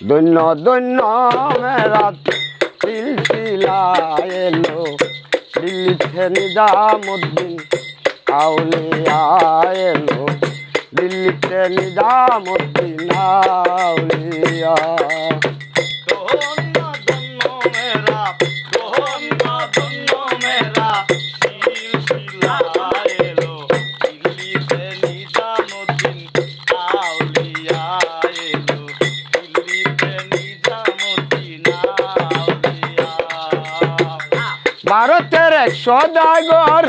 দৈন্য দৈন্য মেরাত সিলসিলা এলো। দিল্লিতে নিজামুদ্দিন আউলিয়া এলো। দিল্লিতে নিজামুদ্দিন আউলিয়া। ভারতের এক সদাগর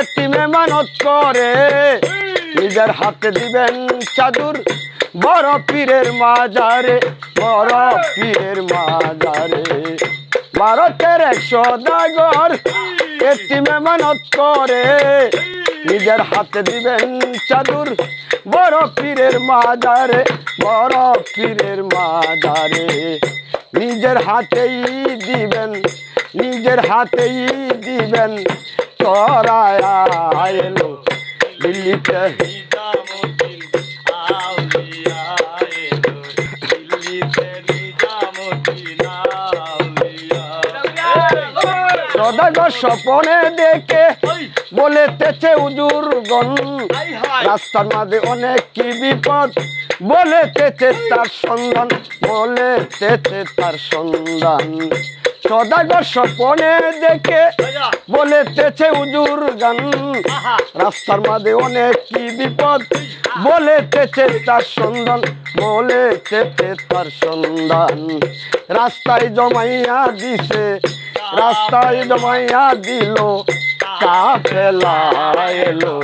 এতিমে মানত করে। নিজের হাতে দিবেন চাদুর, বড় পীরের মাজারে, বড় পীরের মাজারে। ভারতের এক সদাগর এতিমে মানত করে। নিজের হাতে দিবেন চাদুর, বড় পীরের মাজারে, বড় পীরের মাজারে। নিজের হাতেই দিবেন নিজের হাতেই দিবেন চড়ায়া এলো দিল্লিতে। সদাগর স্বপনে দেখে বলেতেছে উজুর হাই। রাস্তার মাঝে অনেক কি বিপদ? বলেতেছে তার সন্ধান বলেতেছে তার সন্ধান। সদাগর স্বপনে দেখে বলেতেছে উজুর গান। রাস্তার মাঝে অনেক কি বিপদ? বলেতেছে তার সন্ধান বলেতেছে তার সন্ধান। রাস্তায় জমাইয়া দিছে রাস্তায় জমাইয়া দিল কাফেলা এলো।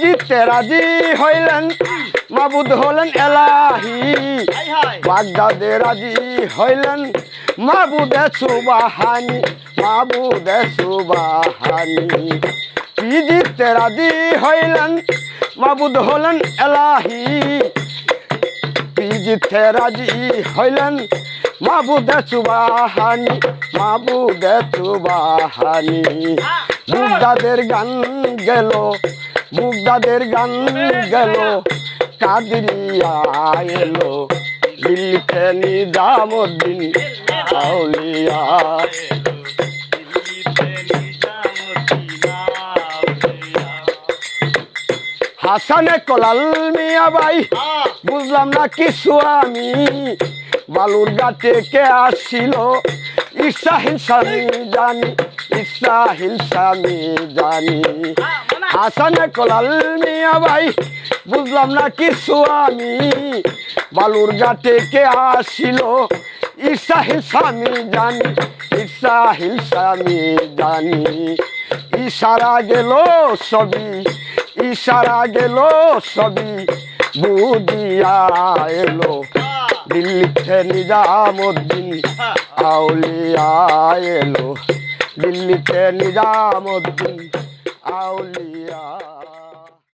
পিজিতে রাজি হইলেন মাবুদ হলেন এলাহি। বাগদাদে রাজি হইলেন মাবুদে সুবাহানি মাবুদে সুবাহানি। পিজিতে রাজি হইলেন মাবুদ হলেন এলাহি। পিজিতে রাজি হইলেন মাবুদে সুবাহানি মাবুদে সুবাহানি। বুগদাদের গান গেল বুগদাদের গান গেল, কাদরিয়া এলো, দিল্লিতে নিজামুদ্দিন আউলিয়া। হাসানে কলাল মিয়া ভাই, বুঝলাম না কিছু আমি। বালুর গাছে কে আসছিল ইসাহিল স্বামী জানি ইসাহিল স্বামী জানি। হাসানে কলাল মিয়া ভাই, বুঝলাম না কিছু আমি। বালুর গাছে কে আসছিল ইসাহিল স্বামী জানি ইসাহিল স্বামী জানি। ইশারা গেল সবই ইশারা গেল সবই বুদিয়া এলো। দিল্লিতে নিজামুদ্দিন আউলিয়া এলো। দিল্লিতে নিজামুদ্দিন আউলিয়া